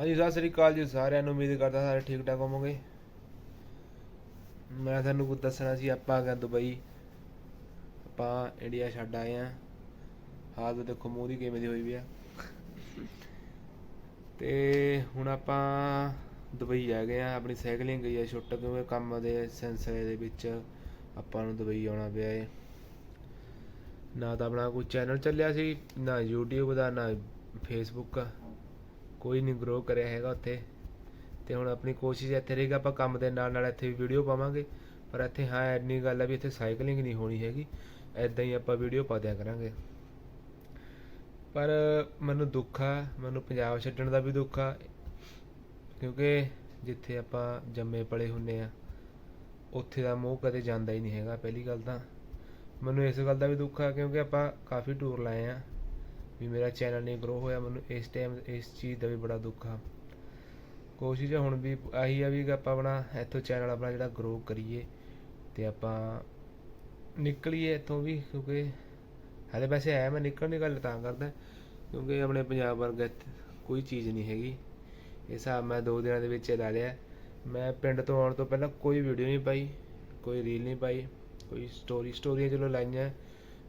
ਹਾਂਜੀ, ਸਤਿ ਸ੍ਰੀ ਅਕਾਲ ਜੀ ਸਾਰਿਆਂ ਨੂੰ, ਉਮੀਦ ਕਰਦਾ ਸਾਰੇ ਠੀਕ ਠਾਕ ਹੋਵੋਗੇ। ਮੈਂ ਤੁਹਾਨੂੰ ਕੁਝ ਦੱਸਣਾ ਸੀ, ਆਪਾਂ ਆ ਗਏ ਦੁਬਈ। ਆਪਾਂ ਇੰਡੀਆ ਛੱਡ ਆਏ ਆ। ਹਾਲਤ ਦੇਖੋ, ਮੂੰਹ ਦੀ ਕਿਵੇਂ ਦੀ ਹੋਈ ਵੀ ਆ। ਤੇ ਹੁਣ ਆਪਾਂ ਦੁਬਈ ਆ ਗਏ ਆ, ਆਪਣੀ ਸਾਈਕਲਿੰਗ ਗਈ ਆ, ਛੁੱਟ ਕਿਉਂਕਿ ਕੰਮ ਦੇ ਸਿਲਸਿਲੇ ਦੇ ਵਿੱਚ ਆਪਾਂ ਨੂੰ ਦੁਬਈ ਆਉਣਾ ਪਿਆ ਏ। ਨਾ ਤਾਂ ਆਪਣਾ ਕੋਈ ਚੈਨਲ ਚੱਲਿਆ ਸੀ, ਨਾ YouTube ਦਾ, ਨਾ Facebook ਕੋਈ ਨਹੀਂ ਗਰੋ ਕਰਿਆ ਹੈਗਾ ਉੱਥੇ। ਤੇ ਹੁਣ ਆਪਣੀ ਕੋਸ਼ਿਸ਼ ਇੱਥੇ ਰਹੇਗੀ, ਆਪਾਂ ਕੰਮ ਦੇ ਨਾਲ ਨਾਲ ਇੱਥੇ ਵੀ ਵੀਡੀਓ ਪਾਵਾਂਗੇ। ਪਰ ਇੱਥੇ ਹਾਂ, ਇੰਨੀ ਗੱਲ ਆ ਵੀ ਇੱਥੇ ਸਾਈਕਲਿੰਗ ਨਹੀਂ ਹੋਣੀ ਹੈਗੀ। ਐਦਾਂ ਹੀ ਆਪਾਂ ਵੀਡੀਓ ਪਾ ਦਿਆ ਕਰਾਂਗੇ। ਪਰ ਮੈਨੂੰ ਦੁੱਖ ਆ, ਮੈਨੂੰ ਪੰਜਾਬ ਛੱਡਣ ਦਾ ਵੀ ਦੁੱਖ ਆ। ਕਿਉਂਕਿ ਜਿੱਥੇ ਆਪਾਂ ਜੰਮੇ ਪਲੇ ਹੁੰਨੇ ਆ, ਉੱਥੇ ਦਾ ਮੋਹ ਕਦੇ ਜਾਂਦਾ ਹੀ ਨਹੀਂ ਹੈਗਾ, ਪਹਿਲੀ ਗੱਲ ਤਾਂ। ਮੈਨੂੰ ਇਸ ਗੱਲ ਦਾ ਵੀ ਦੁੱਖ ਆ, ਕਿਉਂਕਿ ਆਪਾਂ ਕਾਫੀ ਟੂਰ ਲਾਏ ਆ। ਵੀ ਮੇਰਾ ਚੈਨਲ ਨਹੀਂ ਗਰੋ ਹੋਇਆ, ਮੈਨੂੰ ਇਸ ਟਾਈਮ ਇਸ ਚੀਜ਼ ਦਾ ਵੀ ਬੜਾ ਦੁੱਖ ਆ। ਕੋਸ਼ਿਸ਼ ਹੁਣ ਵੀ ਆਹੀ ਆ ਵੀ ਆਪਾਂ ਆਪਣਾ ਇੱਥੋਂ ਚੈਨਲ ਆਪਣਾ ਜਿਹੜਾ ਗਰੋ ਕਰੀਏ ਤੇ ਆਪਾਂ ਨਿਕਲੀਏ ਇੱਥੋਂ ਵੀ, ਕਿਉਂਕਿ ਹਾਲੇ ਵੈਸੇ ਹੈ ਮੈਂ ਨਿਕਲਣ ਦੀ ਗੱਲ ਤਾਂ ਕਰਦਾ, ਕਿਉਂਕਿ ਆਪਣੇ ਪੰਜਾਬ ਵਰਗਾ ਇੱਥੇ ਕੋਈ ਚੀਜ਼ ਨਹੀਂ ਹੈਗੀ। ਇਹ ਹਿਸਾਬ ਮੈਂ ਦੋ ਦਿਨਾਂ ਦੇ ਵਿੱਚ ਲਾ ਲਿਆ। ਮੈਂ ਪਿੰਡ ਤੋਂ ਆਉਣ ਤੋਂ ਪਹਿਲਾਂ ਕੋਈ ਵੀਡੀਓ ਨਹੀਂ ਪਾਈ, ਕੋਈ ਰੀਲ ਨਹੀਂ ਪਾਈ, ਕੋਈ ਸਟੋਰੀ ਸਟੋਰੀਆਂ ਚਲੋ ਲਾਈਆਂ,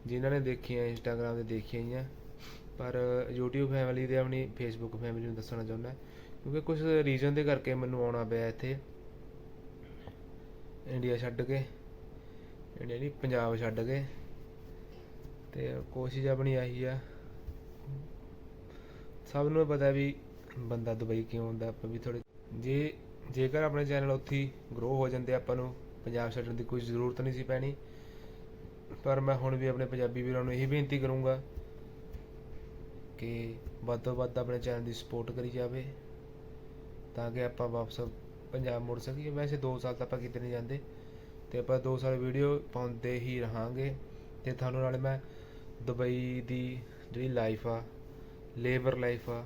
ਜਿਨ੍ਹਾਂ ਨੇ ਦੇਖੀਆਂ, ਇੰਸਟਾਗ੍ਰਾਮ ਤੇ ਦੇਖੀਆਂ ਹੀ ਪਰ YouTube ਫੈਮਿਲੀ ਤੇ ਆਪਣੀ Facebook ਫੈਮਿਲੀ ਨੂੰ ਦੱਸਣਾ ਚਾਹੁੰਦਾ ਕਿਉਂਕਿ ਕੁਝ ਰੀਜ਼ਨ ਦੇ ਕਰਕੇ ਮੈਨੂੰ ਆਉਣਾ ਪਿਆ ਇੱਥੇ। ਇੰਡੀਆ ਛੱਡ ਕੇ ਇੰਡੀਆ ਨਹੀਂ, ਪੰਜਾਬ ਛੱਡ ਕੇ। ਤੇ ਕੋਸ਼ਿਸ਼ ਆਪਣੀ ਆਹੀ ਆ। ਸਭ ਨੂੰ ਪਤਾ ਵੀ ਬੰਦਾ ਦੁਬਈ ਕਿਉਂ ਹੁੰਦਾ, ਆਪਾਂ ਵੀ ਥੋੜੇ ਜੇ, ਜੇਕਰ ਆਪਣੇ ਚੈਨਲ ਉੱਥੇ ਗਰੋ ਹੋ ਜਾਂਦੇ ਆਪਾਂ ਨੂੰ, ਪੰਜਾਬ ਛੱਡਣ ਦੀ ਕੋਈ ਜ਼ਰੂਰਤ ਨਹੀਂ ਸੀ ਪੈਣੀ। ਪਰ ਮੈਂ ਹੁਣ ਵੀ ਆਪਣੇ ਪੰਜਾਬੀ ਵੀਰਾਂ ਨੂੰ ਇਹੀ ਬੇਨਤੀ ਕਰੂੰਗਾ ਕਿ ਵੱਧ ਤੋਂ ਵੱਧ ਆਪਣੇ ਚੈਨਲ ਦੀ ਸਪੋਰਟ ਕਰੀ ਜਾਵੇ, ਤਾਂ ਕਿ ਆਪਾਂ ਵਾਪਸ ਪੰਜਾਬ ਮੁੜ ਸਕੀਏ। ਵੈਸੇ 2 ਸਾਲ ਤਾਂ ਆਪਾਂ ਕਿਤੇ ਨਹੀਂ ਜਾਂਦੇ, ਤੇ ਆਪਾਂ 2 ਸਾਲ ਵੀਡੀਓ ਪਾਉਂਦੇ ਹੀ ਰਹਾਂਗੇ। ਤੇ ਤੁਹਾਨੂੰ ਨਾਲ ਮੈਂ ਦੁਬਈ ਦੀ ਜਿਹੜੀ ਲਾਈਫ ਆ ਲੇਬਰ ਲਾਈਫ ਆ,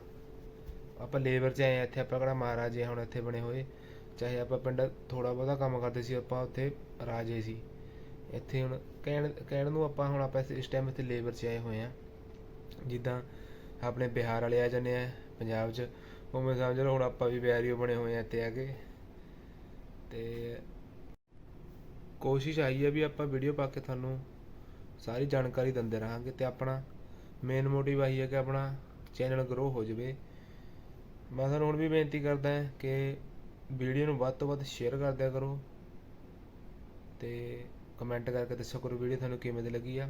ਆਪਾਂ ਲੇਬਰ 'ਚ ਆਏ ਆ, ਇੱਥੇ ਆਪਾਂ ਕਿਹੜਾ ਮਹਾਰਾਜੇ ਹੁਣ ਇੱਥੇ ਬਣੇ ਹੋਏ। ਚਾਹੇ ਆਪਾਂ ਪਿੰਡ ਥੋੜਾ ਬਹੁਤਾ ਕੰਮ ਕਰਦੇ ਸੀ, ਆਪਾਂ ਉੱਥੇ ਰਾਜੇ ਸੀ। ਇੱਥੇ ਹੁਣ ਕਹਿਣ ਕਹਿਣ ਨੂੰ ਆਪਾਂ ਹੁਣ ਆਪਾਂ ਇਸ ਟਾਈਮ ਇੱਥੇ ਲੇਬਰ 'ਚ ਆਏ ਹੋਏ ਆ। ਜਿੱਦਾਂ ਆਪਣੇ ਬਿਹਾਰ ਵਾਲੇ ਆ ਜਾਂਦੇ ਆ, ਪੰਜਾਬ 'ਚ। ਉਹ ਮੈਂ ਸਮਝ ਲਓ, ਹੁਣ ਆਪਾਂ ਵੀ ਬਿਹਾਰੀਓ ਬਣੇ ਹੋਏ ਆ ਇੱਥੇ ਆ ਕੇ। ਤੇ ਕੋਸ਼ਿਸ਼ ਆਈ ਹੈ ਵੀ ਆਪਾਂ ਵੀਡੀਓ ਪਾ ਕੇ ਤੁਹਾਨੂੰ ਸਾਰੀ ਜਾਣਕਾਰੀ ਦਿੰਦੇ ਰਹਾਂਗੇ ਤੇ ਆਪਣਾ ਮੇਨ ਮੋਟਿਵ ਆਹੀ ਹੈ ਕਿ ਆਪਣਾ ਚੈਨਲ ਗਰੋ ਹੋ ਜਾਵੇ। ਮੈਂ ਤੁਹਾਨੂੰ ਹੁਣ ਵੀ ਬੇਨਤੀ ਕਰਦਾ ਹਾਂ ਕਿ ਵੀਡੀਓ ਨੂੰ ਵੱਧ ਤੋਂ ਵੱਧ ਸ਼ੇਅਰ ਕਰ ਦਿਆ ਕਰੋ। ਤੇ ਕਮੈਂਟ ਕਰਕੇ ਦੱਸੋ ਕਰੋ ਵੀਡੀਓ ਤੁਹਾਨੂੰ ਕਿਵੇਂ ਦੀ ਲੱਗੀ ਆ।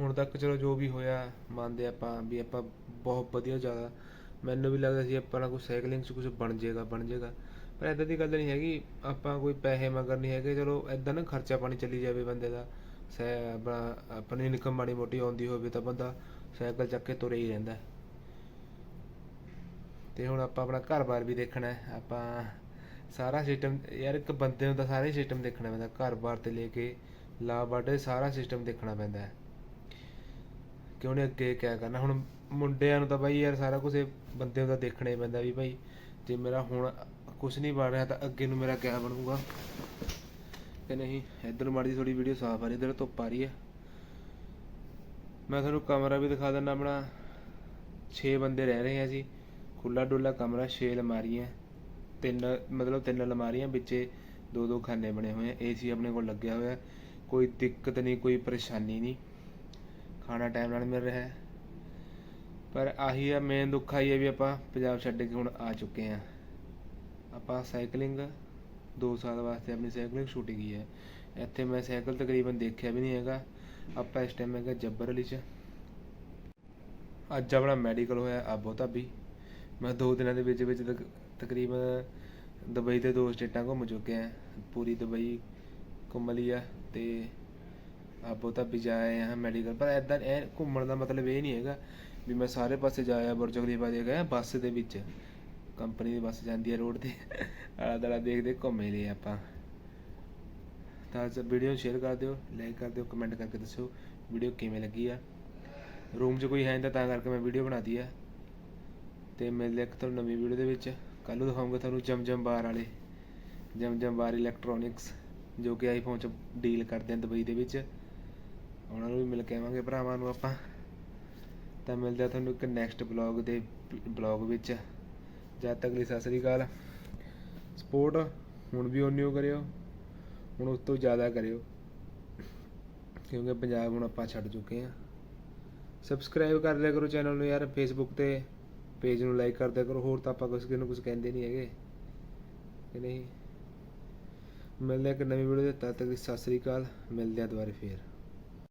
ਹੁਣ ਤੱਕ ਚਲੋ ਜੋ ਵੀ ਹੋਇਆ, ਮੰਨਦੇ ਆਪਾਂ ਵੀ ਆਪਾਂ ਬਹੁਤ ਵਧੀਆ ਜ਼ਿਆਦਾ। ਮੈਨੂੰ ਵੀ ਲੱਗਦਾ ਸੀ ਆਪਾਂ ਨਾਲ ਕੋਈ ਸਾਈਕਲਿੰਗ 'ਚ ਕੁਝ ਬਣ ਜਾਏਗਾ ਬਣ ਜਾਏਗਾ। ਪਰ ਐਦਾਂ ਦੀ ਗੱਲ ਨਹੀਂ ਹੈਗੀ, ਆਪਾਂ ਕੋਈ ਪੈਸੇ ਮਗਰ ਨਹੀਂ ਹੈਗੇ, ਚਲੋ ਐਦਾਂ ਨਾ ਖਰਚਾ ਪਾਣੀ ਚੱਲੀ ਜਾਵੇ ਬੰਦੇ ਦਾ। ਸੈ, ਆਪਣੀ ਇਨਕਮ ਮਾੜੀ ਮੋਟੀ ਆਉਂਦੀ ਹੋਵੇ ਤਾਂ ਬੰਦਾ ਸਾਈਕਲ ਚੱਕ ਕੇ ਤੁਰੇ ਹੀ ਰਹਿੰਦਾ। ਤੇ ਹੁਣ ਆਪਾਂ ਆਪਣਾ ਘਰ-ਬਾਰ ਵੀ ਦੇਖਣਾ ਹੈ, ਆਪਾਂ ਸਾਰਾ ਸਿਸਟਮ ਯਾਰ ਇੱਕ ਬੰਦੇ ਨੂੰ ਤਾਂ ਸਾਰਾ ਹੀ ਸਿਸਟਮ ਦੇਖਣਾ ਪੈਂਦਾ, ਘਰ-ਬਾਰ ਤੇ ਲੈ ਕੇ ਲਾ ਬਾਡੇ ਸਾਰਾ ਸਿਸਟਮ ਦੇਖਣਾ ਪੈਂਦਾ ਹੈ। ਕਿ ਉਹਨੇ ਅੱਗੇ ਕਿਆ ਕਰਨਾ? ਹੁਣ ਮੁੰਡਿਆਂ ਨੂੰ ਤਾਂ ਬਾਈ ਯਾਰ ਸਾਰਾ ਕੁਝ ਬੰਦੇ ਨੂੰ ਤਾਂ ਦੇਖਣਾ ਹੀ ਪੈਂਦਾ ਵੀ ਭਾਈ ਜੇ ਮੇਰਾ ਹੁਣ ਕੁਝ ਨਹੀਂ ਬਣ ਰਿਹਾ ਤਾਂ ਅੱਗੇ ਨੂੰ ਮੇਰਾ ਕਿਆ ਬਣੂਗਾ? ਕਿ ਨਹੀਂ, ਇੱਧਰ ਮਾੜੀ ਥੋੜੀ ਵੀਡੀਓ ਸਾਫ਼ ਆ ਰਹੀ, ਇੱਧਰ ਧੁੱਪ ਆ ਰਹੀ ਹੈ। ਮੈਂ ਤੁਹਾਨੂੰ ਕਮਰਾ ਵੀ ਦਿਖਾ ਦਿੰਦਾ ਆਪਣਾ। 6 ਬੰਦੇ ਰਹਿ ਰਹੇ ਆ ਅਸੀਂ। ਖੁੱਲਾ ਡੁੱਲਾ ਕਮਰਾ 6 ਅਲਮਾਰੀਆਂ, ਤਿੰਨ, ਮਤਲਬ ਤਿੰਨ ਅਲਮਾਰੀਆਂ ਵਿੱਚੇ ਦੋ ਦੋ ਖਾਨੇ ਬਣੇ ਹੋਏ ਆ। ਏਸੀ ਆਪਣੇ ਕੋਲ ਲੱਗਿਆ ਹੋਇਆ। ਕੋਈ ਦਿੱਕਤ ਨਹੀਂ, ਕੋਈ ਪਰੇਸ਼ਾਨੀ ਨਹੀਂ। ਖਾਣਾ ਟਾਈਮ ਨਾਲ ਮਿਲ ਰਿਹਾ ਹੈ। ਪਰ ਆਹੀ ਆ ਮੇਨ ਦੁੱਖ ਆਈ ਹੈ ਵੀ ਆਪਾਂ ਪੰਜਾਬ ਛੱਡ ਕੇ ਹੁਣ ਆ ਚੁੱਕੇ ਆ ਆਪਾਂ ਸਾਈਕਲਿੰਗ 2 ਸਾਲ ਵਾਸਤੇ ਆਪਣੀ ਸਾਈਕਲਿੰਗ ਛੁੱਟ ਗਈ ਹੈ। ਇੱਥੇ ਮੈਂ ਸਾਈਕਲ ਤਕਰੀਬਨ ਦੇਖਿਆ ਵੀ ਨਹੀਂ ਹੈਗਾ। ਆਪਾਂ ਇਸ ਟਾਈਮ ਹੈਗਾ ਜੱਬਰ ਅਲੀ ਚ। ਅੱਜ ਆਪਣਾ ਮੈਡੀਕਲ ਹੋਇਆ ਆਬੋ ਧਾਬੀ। ਮੈਂ ਦੋ ਦਿਨਾਂ ਦੇ ਵਿੱਚ ਵਿੱਚ ਤਕ- ਤਕਰੀਬਨ ਦੁਬਈ ਦੇ ਦੋ ਸਟੇਟਾਂ ਘੁੰਮ ਚੁੱਕਿਆ ਪੂਰੀ ਦੁਬਈ ਘੁੰਮ ਲਈ ਆ ਤੇ ਆਬੋ ਤਾਂ ਜਾ ਆਏ ਹਾਂ ਮੈਡੀਕਲ ਪਰ ਐਦਾਂ ਇਹ ਘੁੰਮਣ ਦਾ ਮਤਲਬ ਇਹ ਨਹੀਂ ਹੈਗਾ ਵੀ ਮੈਂ ਸਾਰੇ ਪਾਸੇ ਜਾਇਆ ਬੁਰਜ ਖਲੀਫਾ ਦੇ ਗਿਆ, ਬੱਸ ਦੇ ਵਿੱਚ। ਕੰਪਨੀ ਦੀ ਬੱਸ ਜਾਂਦੀ ਹੈ ਰੋਡ ਤੇ। ਆਲਾ ਦਾਲਾ ਦੇਖਦੇ ਘੁੰਮ ਹੀ ਲਏ ਆਪਾਂ। ਤਾਂ ਵੀਡੀਓ ਨੂੰ ਸ਼ੇਅਰ ਕਰ ਦਿਓ ਲਾਈਕ ਕਰ ਦਿਓ ਕਮੈਂਟ ਕਰਕੇ ਦੱਸਿਓ ਵੀਡੀਓ ਕਿਵੇਂ ਲੱਗੀ ਆ। ਰੂਮ 'ਚ ਕੋਈ ਹੈ ਨਹੀਂ ਤਾਂ ਤਾਂ ਕਰਕੇ ਮੈਂ ਵੀਡੀਓ ਬਣਾਤੀ ਆ। ਤੇ ਮਿਲਦੇ ਇੱਕ ਤੁਹਾਨੂੰ ਨਵੀਂ ਵੀਡੀਓ ਦੇ ਵਿੱਚ। ਕੱਲ ਨੂੰ ਦਿਖਾਉਂਗਾ ਤੁਹਾਨੂੰ ਜਮਜਮ ਬਾਰ ਵਾਲੇ। ਜਮਜਮ ਬਾਰ ਇਲੈਕਟ੍ਰੋਨਿਕਸ ਜੋ ਕਿ ਆਈਫੋਨ 'ਚ ਡੀਲ ਕਰਦੇ ਆ ਦੁਬਈ ਦੇ ਵਿੱਚ। ਉਹਨਾਂ ਨੂੰ ਵੀ ਮਿਲ ਕੇ ਆਵਾਂਗੇ ਭਰਾਵਾਂ ਨੂੰ ਆਪਾਂ। ਤਾਂ ਮਿਲਦੇ ਆ ਤੁਹਾਨੂੰ ਇੱਕ ਨੈਕਸਟ ਬਲੌਗ ਦੇ ਬਲੌਗ ਵਿੱਚ। ਜਦ ਤੱਕ ਲਈ ਸਤਿ ਸ੍ਰੀ ਅਕਾਲ। ਸਪੋਰਟ ਹੁਣ ਵੀ ਓਨੀ ਓ ਕਰਿਓ, ਹੁਣ ਉਸ ਤੋਂ ਜ਼ਿਆਦਾ ਕਰਿਓ। ਕਿਉਂਕਿ ਪੰਜਾਬ ਹੁਣ ਆਪਾਂ ਛੱਡ ਚੁੱਕੇ ਹਾਂ। ਸਬਸਕ੍ਰਾਈਬ ਕਰ ਲਿਆ ਕਰੋ ਚੈਨਲ ਨੂੰ ਯਾਰ ਫੇਸਬੁੱਕ ਤੇ ਪੇਜ ਨੂੰ ਲਾਈਕ ਕਰ ਦਿਆ ਕਰੋ। ਹੋਰ ਤਾਂ ਆਪਾਂ ਕੁਝ ਨੂੰ ਕੁਝ ਕਹਿੰਦੇ ਨਹੀਂ ਹੈਗੇ। ਕਿ ਨਹੀਂ? ਮਿਲਦੇ ਆ ਇੱਕ ਨਵੀਂ ਵੀਡੀਓ ਦੇ ਤਦ ਤੱਕ ਦੀ ਸਤਿ ਸ੍ਰੀ ਅਕਾਲ। ਮਿਲਦੇ ਆ ਦੁਬਾਰਾ ਫੇਰ।